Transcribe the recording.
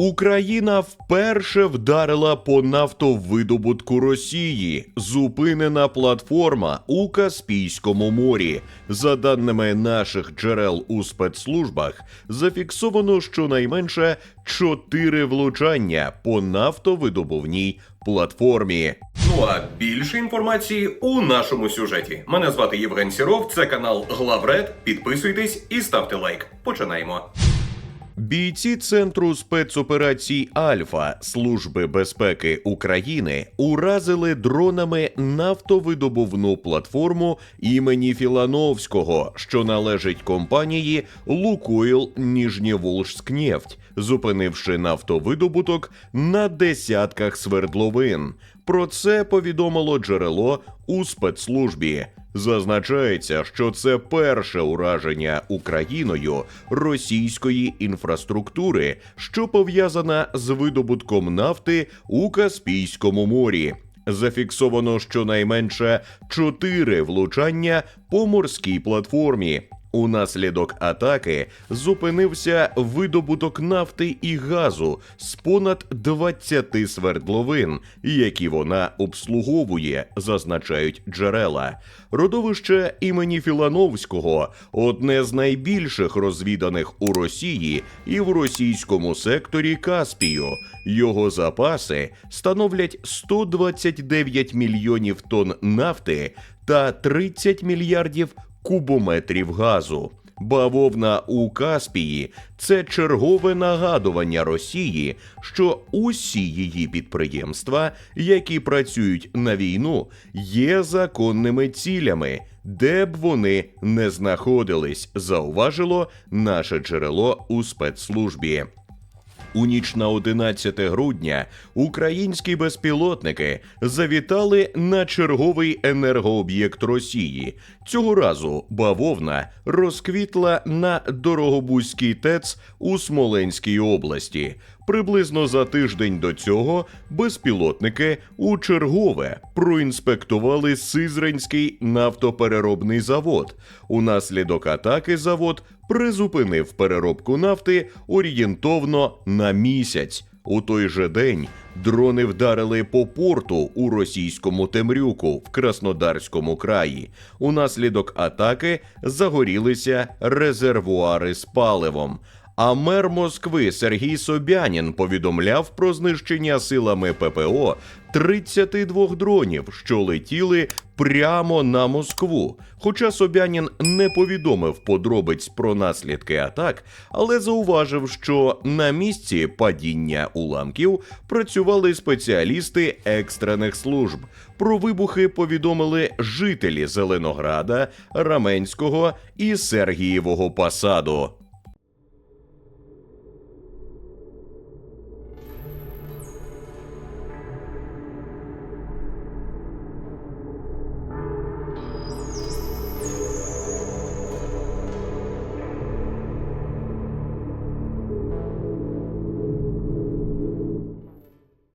Україна вперше вдарила по нафтовидобутку Росії. Зупинена платформа у Каспійському морі. За даними наших джерел у спецслужбах, зафіксовано щонайменше чотири влучання по нафтовидобувній платформі. Ну а більше інформації у нашому сюжеті. Мене звати Євген Сіров, це канал Главред. Підписуйтесь і ставте лайк. Починаємо. Бійці Центру спецоперацій Альфа Служби безпеки України уразили дронами нафтовидобувну платформу імені Філановського, що належить компанії Лукойл Ніжнєволжськнефть, зупинивши нафтовидобуток на десятках свердловин. Про це повідомило джерело у спецслужбі. Зазначається, що це перше ураження Україною російської інфраструктури, що пов'язана з видобутком нафти у Каспійському морі. Зафіксовано щонайменше чотири влучання по морській платформі. Унаслідок атаки зупинився видобуток нафти і газу з понад 20 свердловин, які вона обслуговує, зазначають джерела. Родовище імені Філановського одне з найбільших розвіданих у Росії і в російському секторі Каспію. Його запаси становлять 129 мільйонів тонн нафти та 30 мільярдів кубометрів газу. Бавовна у Каспії це чергове нагадування Росії, що усі її підприємства, які працюють на війну, є законними цілями, де б вони не знаходились, зауважило наше джерело у спецслужбі. У ніч на 11 грудня українські безпілотники завітали на черговий енергооб'єкт Росії. Цього разу бавовна розквітла на Дорогобузький ТЕЦ у Смоленській області. Приблизно за тиждень до цього безпілотники у чергове проінспектували Сизранський нафтопереробний завод. Унаслідок атаки завод призупинив переробку нафти орієнтовно на місяць. У той же день дрони вдарили по порту у російському Темрюку в Краснодарському краї. Унаслідок атаки загорілися резервуари з паливом. А мер Москви Сергій Собянін повідомляв про знищення силами ППО 32 дронів, що летіли прямо на Москву. Хоча Собянін не повідомив подробиць про наслідки атак, але зауважив, що на місці падіння уламків працювали спеціалісти екстрених служб. Про вибухи повідомили жителі Зеленограда, Раменського і Сергієвого Посаду.